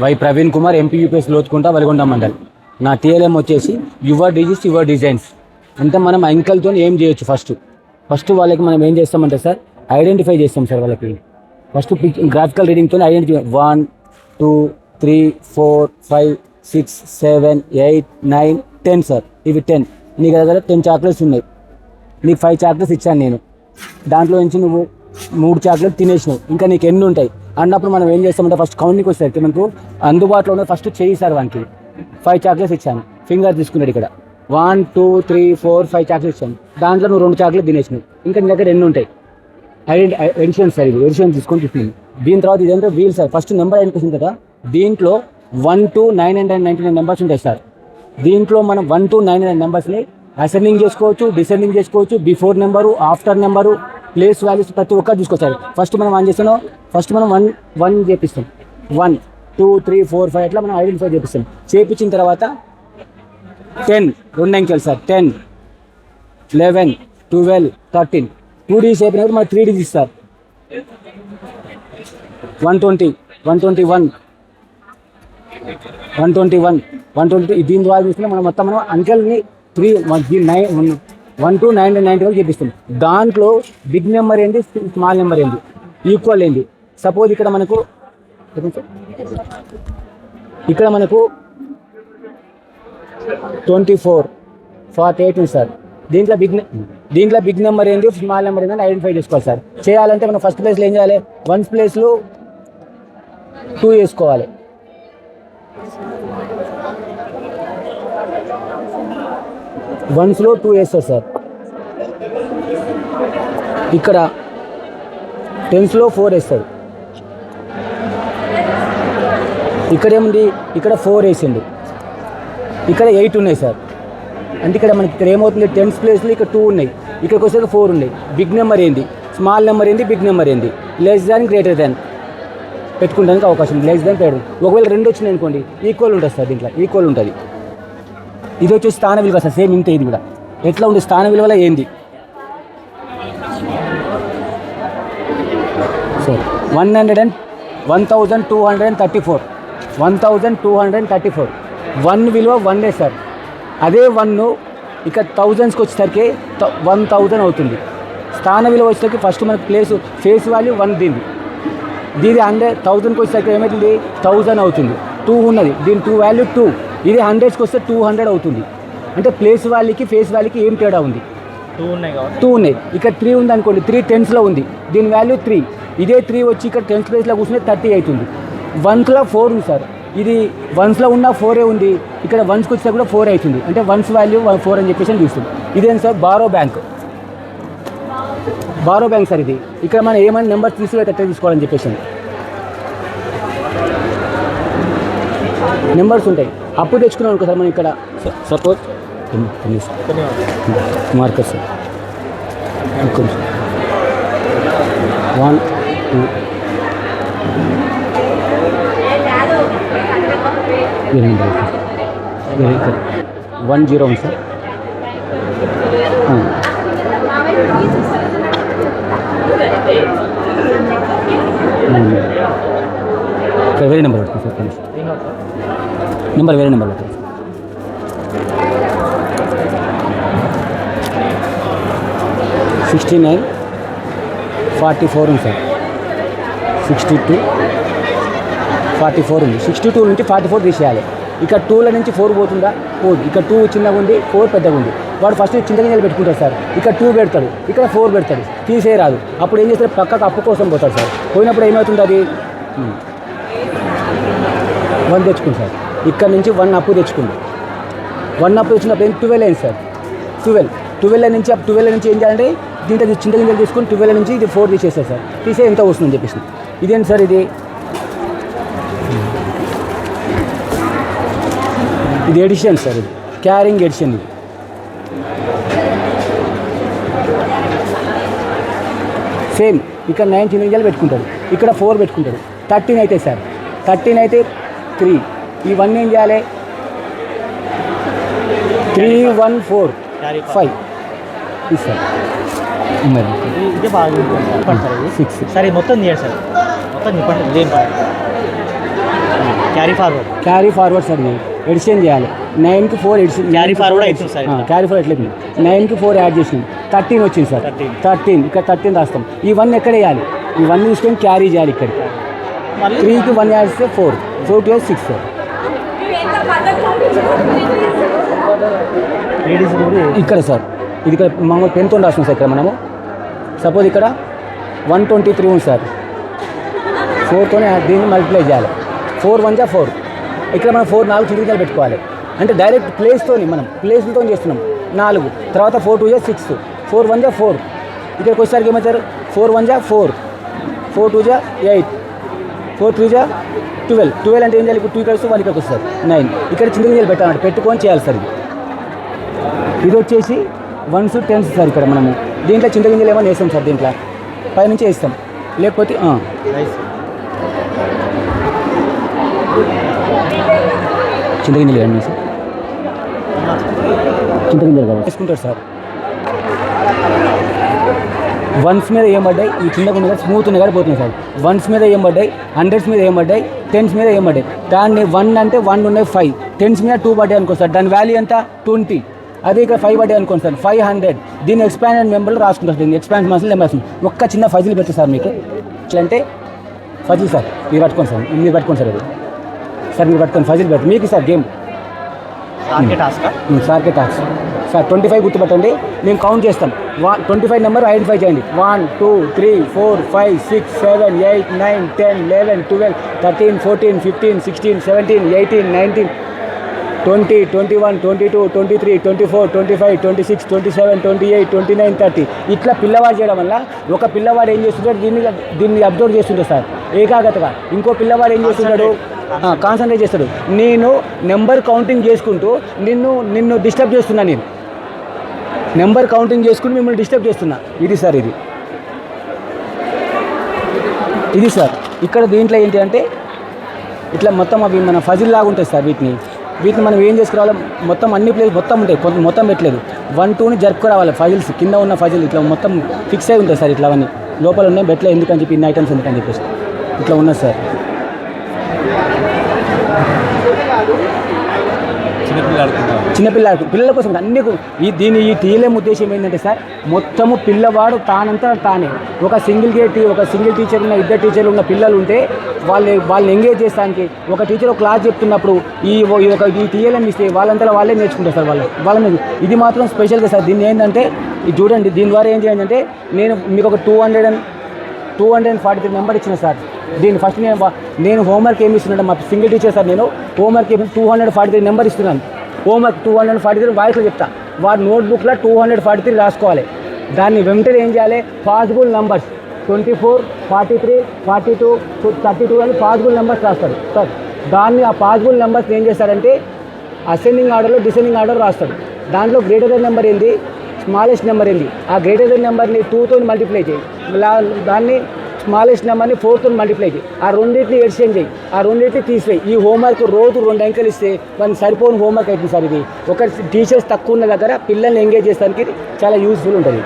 Y Praveen Kumar MP UPS Lothukunta Valigonda mandal నా TLM వచ్చేసి your disease your designs. అంటే మనం అంకెల్తో ఏం చేయొచ్చు ఫస్ట్? ఫస్ట్ వాళ్ళకి మనం ఏం చేస్తామంటే సార్ ఐడెంటిఫై చేస్తాం సార్ వాళ్ళకి. First graphical రీడింగ్తో identify one two three four five six seven eight nine ten sir. ఇవి టెన్. నీకు దగ్గర టెన్ చాక్లెట్స్ ఉన్నాయి. నీకు ఫైవ్ చాక్లెట్స్ ఇచ్చాను నేను. దాంట్లో నుంచి నువ్వు మూడు చాక్లెట్ తినేసినావు. ఇంకా నీకు ఎన్ని ఉంటాయి? అన్నప్పుడు మనం ఏం చేస్తామంటే ఫస్ట్ కౌంటింగ్ వచ్చేసరికి మనకు అందుబాటులో ఉన్న ఫస్ట్ చేయి సార్ వానికి. ఫైవ్ చాక్లెట్స్ ఇచ్చాను. ఫింగర్ తీసుకున్నాడు ఇక్కడ. One two three four five chocolates ఇచ్చాను. దాంట్లో నువ్వు రెండు చాక్లెట్ తినేసినావు. ఇంకా నీ దగ్గర ఎన్ని ఉంటాయి? ఐడెంటి ఎడిషన్ uh, సార్ ఇది. ఎడిషన్ తీసుకొని తీసుకుని దీని తర్వాత ఇదేంటో wheel sir. First number identification కదా. దీంట్లో one two nine hundred ninety nine numbers ఉంటాయి సార్. దీంట్లో మనం వన్ టూ నైన్ నైన్ నెంబర్స్ని అసెండింగ్ చేసుకోవచ్చు డిసెండింగ్ చేసుకోవచ్చు before number after number place values ప్రతి ఒక్కరు తీసుకోవచ్చు ఫస్ట్ మనం వన్ చేస్తున్నాం? ఫస్ట్ మనం వన్ వన్ చేపిస్తాం. One two three four five అట్లా మనం ఐడెంటిఫై చేపిస్తాం. చేపించిన తర్వాత టెన్ రెండు అంకెలు sir. Ten eleven twelve thirteen two D's అయిపోయినప్పుడు మనకి త్రీ డీస్ ఇస్తారు. One twenty one twenty one one twenty one one twenty దీని ద్వారా చూస్తే మనం మొత్తం మనం అంకెల్ని three nine one two nine ninety వరకు చూపిస్తుంది. దాంట్లో బిగ్ నెంబర్ ఏంటి స్మాల్ నెంబర్ ఏంటి ఈక్వల్ ఏంటి సపోజ్ ఇక్కడ మనకు ఇక్కడ మనకు ట్వంటీ ఫోర్ ఫార్టీ ఎయిట్ ఉంది సార్. దీంట్లో బిగ్ దీంట్లో బిగ్ నెంబర్ ఏంటి స్మాల్ నెంబర్ ఏంటి ఐడెంటిఫై చేసుకోవాలి సార్. చేయాలంటే మనం ఫస్ట్ ప్లేస్లో ఏం చేయాలి? వన్స్ ప్లేస్లో టూ వేసుకోవాలి వన్స్లో టూ వేస్తారు సార్. ఇక్కడ టెన్స్లో ఫోర్ వేస్తాడు ఇక్కడ ఏముంది? ఇక్కడ ఫోర్ వేసిండు. ఇక్కడ ఎయిట్ ఉన్నాయి సార్. అంటే ఇక్కడ మనకి ఇక్కడ ఏమవుతుంది? టెన్త్ ప్లేస్లో ఇక్కడ టూ ఉన్నాయి. ఇక్కడికి వచ్చేది ఫోర్ ఉన్నాయి. బిగ్ నెంబర్ ఏంది? స్మాల్ నెంబర్ ఏంది? బిగ్ నెంబర్ ఏంది? లెస్ దాన్ గ్రేటర్ దాన్ పెట్టుకోవడానికి అవకాశం ఉంది. లెస్ దాన్ పేరు ఒకవేళ రెండు వచ్చినాయి అనుకోండి ఈక్వల్ ఉంటుంది సార్ దీంట్లో. ఈక్వల్ ఉంటుంది. ఇది వచ్చేసి స్థాన విలువ సార్ సేమ్ ఇంతే ఇది కూడా. ఎట్లా ఉంది స్థాన విలువలో ఏంది? Sir one hundred and one thousand two hundred and thirty four. One thousand two hundred and thirty four. One విలువ వన్నే సార్. అదే వన్ ఇక థౌజండ్స్కి వచ్చేసరికి వన్ థౌజండ్ అవుతుంది. స్థాన విలువ వచ్చేసరికి ఫస్ట్ మనకి ప్లేస్ ఫేస్ వాల్యూ వన్ దీన్ని. దీని హండ్రెడ్ థౌజండ్కి వచ్చేసరికి ఏమవుతుంది థౌజండ్ అవుతుంది. టూ ఉన్నది. దీని టూ వాల్యూ టూ ఇది హండ్రెడ్స్కి వస్తే టూ హండ్రెడ్ అవుతుంది. అంటే ప్లేస్ వాల్యూకి ఫేస్ వాల్యూకి ఏం తేడా ఉంది? టూ ఉన్నాయి టూ ఉన్నాయి. ఇక్కడ త్రీ ఉంది అనుకోండి త్రీ టెన్స్లో ఉంది. దీని వాల్యూ త్రీ ఇదే త్రీ వచ్చి ఇక్కడ టెన్త్ ప్లేస్లో కూర్చుంటే థర్టీ అవుతుంది. వన్స్లో ఫోర్ ఉంది సార్. ఇది వన్స్లో ఉన్న ఫోరే ఉంది. ఇక్కడ వన్స్కి వచ్చినా కూడా ఫోర్ అవుతుంది. అంటే వన్స్ వాల్యూ ఫోర్ అని చెప్పేసి చూస్తుంది. ఇదేం sir? Borrow bank borrow bank sir ఇది. ఇక్కడ మనం ఏమైనా నెంబర్ తీసుకునేటట్టే తీసుకోవాలని చెప్పేసి నెంబర్స్ ఉంటాయి. అప్పు తెచ్చుకున్నాం అనుకో సార్ మనం ఇక్కడ. Suppose marker sir. One two. One zero ఉంది సార్. ఇక్కడ వేరే నెంబర్ పెట్టుకోండి సార్ నెంబర్ వేరే నెంబర్ పెట్టండి సిక్స్టీ నైన్ ఫార్టీ ఫోర్ ఉంది sir sixty two forty four ఉంది. సిక్స్టీ టూ నుంచి ఫార్టీ ఫోర్ తీసేయాలి. ఇక్కడ టూల నుంచి ఫోర్ పోతుందా? పోదు. ఇక్కడ టూ చిన్నగా ఉంది ఫోర్ పెద్దగా ఉంది. వాడు ఫస్ట్ చిన్న గింజలు పెట్టుకుంటాడు సార్ ఇక్కడ టూ పెడతాడు ఇక్కడ ఫోర్ పెడతాడు. తీసేయరాదు. అప్పుడు ఏం చేస్తారు? పక్కకు అప్పు కోసం పోతాడు సార్ పోయినప్పుడు ఏమవుతుంది అది? Hmm. వన్ తెచ్చుకుంది సార్ ఇక్కడ నుంచి వన్ అప్పు తెచ్చుకుంది. వన్ అప్పు తెచ్చినప్పుడు ఏం ట్వెల్వ్ అయింది సార్? ట్వెల్వ్ ట్వెల్వ్ నుంచి అప్ ట్వెల్వ్ నుంచి ఏం చేయాలంటే దీంట్లో చిన్న గింజలు తీసుకొని ట్వెల్వ్ నుంచి ఇది ఫోర్ తీసేస్తారు సార్. తీసే ఎంత వస్తుందని చెప్పేసి. ఇదేంటి సార్ ఇది? ఇది ఎడిషన్ సార్ ఇది. క్యారింగ్ ఎడిషన్ ఇది. సేమ్ ఇక్కడ నైన్ చిన్న గింజలు ఇక్కడ ఫోర్ పెట్టుకుంటారు. థర్టీన్ అయితే సార్. థర్టీన్ అయితే త్రీ ఇవన్నీ ఏం చేయాలి? Three one four carry five. Sir. ఇది- బాగా. చెప్పండి సార్ సిక్స్ సార్ మొత్తం తీయండి సార్. మొత్తం చెప్పండి ఇదేం పని carry carry forward. Carry forward sir ఇది. ఎడిషన్ చేయాలి. నైన్కి ఫోర్ ఎడిషన్ Carry forward అవుతుంది సార్. క్యారీ ఫార్వర్డ్ ఎట్లా నైన్కి ఫోర్ యాడ్ చేసినాం థర్టీన్ వచ్చింది సార్. 13. థర్టీన్. ఇక్కడ థర్టీన్ రాస్తాం. ఇవన్నీ ఎక్కడ వేయాలి? ఇవన్నీ తీసుకొని క్యారీ చేయాలి ఇక్కడ త్రీకి వన్ యాడ్ చేస్తే four. Four to six sir. ఇక్కడ సార్. ఇది ఇక్కడ మామూలు పెన్తో రాస్తున్నాం సార్ ఇక్కడ మనము. సపోజ్ ఇక్కడ వన్ ట్వంటీ త్రీ ఉంది సార్. ఫోర్తోనే దీన్ని మల్టిప్లై చేయాలి. ఫోర్ వన్ జా ఫోర్ ఇక్కడ మనం ఫోర్ నాలుగు చిటికలు పెట్టుకోవాలి. అంటే డైరెక్ట్ ప్లేస్తోని మనం ప్లేస్లతో చేస్తున్నాం. నాలుగు. తర్వాత ఫోర్ టూ జా సిక్స్ ఫోర్ వన్ జా ఫోర్ ఇక్కడికి వచ్చేసరికి ఏమవుతారు? ఫోర్ వన్ జా ఫోర్ ఫోర్ టూ జా ఎయిట్ ఫోర్ త్రీ జా ట్వెల్వ్. ట్వెల్వ్ అంటే ఏం చేయాలి? ఇప్పుడు టూ ఇక్కడ వస్తే వన్ ఇక్కడికి వస్తారు నైన్. ఇక్కడ చిన్న గింజలు పెట్టాలంటే పెట్టుకొని చేయాలి సార్ ఇది. ఇది వచ్చేసి వన్స్ టెన్స్ సార్ ఇక్కడ మనము. దీంట్లో చింత గింజలు ఏమైనా వేస్తాం సార్ దీంట్లో. పైనుంచి వేస్తాం. లేకపోతే ఆ, చింత గింజలు కానీ సార్? చింత గింజలు వేసుకుంటారు సార్. వన్స్ మీద ఏం పడ్డాయి? ఈ కింద ఉన్న స్మూత్ ఉన్న పోతుంది సార్. వన్స్ మీద ఏం పడ్డాయి? హండ్రెడ్స్ మీద ఏం పడ్డాయి? టెన్స్ మీద ఏం పడ్డాయి? దాన్ని వన్ అంటే వన్ ఉన్నాయి ఫైవ్ టెన్స్ మీద టూ పడ్డాయి అనుకో సార్. దాని వాల్యూ ఎంత? ట్వంటీ అదే ఇక్కడ ఫైవ్ పడ్డాయి అనుకోండి సార్. ఫైవ్ హండ్రెడ్ దీన్ని ఎక్స్పాండెడ్ మెంబర్లో రాసుకుంటారు దీన్ని ఎక్స్పాండ్ మసలు నెంబర్ ఒక్క చిన్న ఫజిల్ పెడతా సార్ మీకు. ఎట్లా అంటే ఫజిల్ సార్. మీరు పట్టుకోండి సార్. మీరు పట్టుకోండి సార్ అది. సార్ మీరు పట్టుకోండి. ఫజిల్ పెట్టండి మీకు సార్ గేమ్ మార్కెట్ టాస్క్ సార్కే టాక్స్ సార్ ట్వంటీ ఫైవ్ గుర్తుపట్టండి. మేము కౌంట్ చేస్తాం. One twenty five number identify చేయండి. One two three four five six seven eight nine ten eleven twelve thirteen fourteen fifteen sixteen seventeen eighteen nineteen twenty twenty one twenty two twenty three twenty four twenty five twenty six twenty seven twenty eight twenty nine thirty ఇట్లా పిల్లవాడు చేయడం వల్ల ఒక పిల్లవాడు ఏం చేస్తుంటాడు? దీన్ని దీన్ని అబ్జర్వ్ చేస్తుంటాడు సార్. ఏకాగ్రతగా. ఇంకో పిల్లవాడు ఏం చేస్తుంటాడు? కాన్సన్ట్రేట్ చేస్తాడు. నేను నెంబర్ కౌంటింగ్ చేసుకుంటూ నిన్ను నిన్ను డిస్టర్బ్ చేస్తున్నా నేను. నెంబర్ కౌంటింగ్ చేసుకుని మిమ్మల్ని డిస్టర్బ్ చేస్తున్నా. ఇది సార్ ఇది. ఇది సార్. ఇక్కడ దీంట్లో ఏంటి అంటే ఇట్లా మొత్తం అవి మన ఫజిల్ లాగా ఉంటాయి సార్ వీటిని. వీటిని మనం ఏం చేసుకురావాలి మొత్తం అన్ని ప్లేస్ మొత్తం ఉంటాయి. కొంత మొత్తం పెట్టలేదు. వన్ టూని జరుపుకురావాలి ఫజిల్స్ కింద ఉన్న ఫజిల్ ఇట్లా మొత్తం ఫిక్స్ అయి ఉంటాయి సార్ ఇట్లా అవన్నీ. లోపల ఉన్నాయి బెట్లో ఎందుకని చెప్పి ఇన్ని ఐటమ్స్ ఎందుకని చెప్పేసి. ఇట్లా ఉన్నది సార్. చిన్నపిల్ల పిల్లల కోసం అన్ని ఈ దీని ఈ టీఎల్ఎం ఉద్దేశం ఏంటంటే సార్ మొత్తము పిల్లవాడు తానంతా తానే. ఒక సింగిల్ గేట్ ఒక సింగిల్ టీచర్ ఉన్న ఇద్దరు టీచర్లు ఉన్న పిల్లలు ఉంటే వాళ్ళు వాళ్ళని ఎంగేజ్ చేస్తానికి ఒక టీచర్ ఒక క్లాస్ చెప్తున్నప్పుడు ఈ ఓ- ఈ ఒక ఈ టీఎల్ఎం ఇస్తే వాళ్ళంతా వాళ్ళే నేర్చుకుంటారు సార్ వాళ్ళు వాళ్ళని ఇది మాత్రం స్పెషల్గా సార్. దీన్ని ఏంటంటే ఇది చూడండి దీని ద్వారా ఏం చేయాలంటే నేను మీకు ఒక two hundred and two hundred and forty three number ఇచ్చిన సార్. దీన్ని ఫస్ట్ నేను నేను హోంవర్క్ ఏమి ఇస్తున్నాను మా సింగిల్ టీచర్ సార్ నేను హోంవర్క్ ఏమి two hundred forty three number ఇస్తున్నాను. Homework two hundred forty three వాయిస్లో చెప్తా. వారి నోట్బుక్లో టూ హండ్రెడ్ ఫార్టీ త్రీ రాసుకోవాలి. దాన్ని వెంటనే ఏం చేయాలి? Possible numbers twenty four forty three forty two thirty two అని పాసిబుల్ నెంబర్స్ రాస్తాడు. సార్ దాన్ని ఆ పాసిబుల్ నెంబర్స్ ఏం చేస్తారంటే అసెండింగ్ ఆర్డర్లో డిసెండింగ్ ఆర్డర్ రాస్తాడు. దాంట్లో గ్రేటర్ దెన్ నెంబర్ ఏంది? స్మాలెస్ట్ నెంబర్ ఏంది? ఆ గ్రేటర్ దెన్ నెంబర్ని టూతో మల్టిప్లై చేయి. దాన్ని స్మాలెస్ట్ నెంబర్ని ఫోర్త్ మల్టిప్లై చేయి. ఆ రెండింటిని ఎక్స్చేంజ్ చేయి. ఆ రెండింటిని తీసివేయి. ఈ హోంవర్క్ రోజు రెండు అంకెలు ఇస్తే మనకి సరిపోని హోంవర్క్ అవుతుంది సార్ ఇది. ఒక టీచర్స్ తక్కువ ఉన్న దగ్గర పిల్లల్ని ఎంగేజ్ చేసడానికి చాలా యూస్ఫుల్ ఉంటుంది.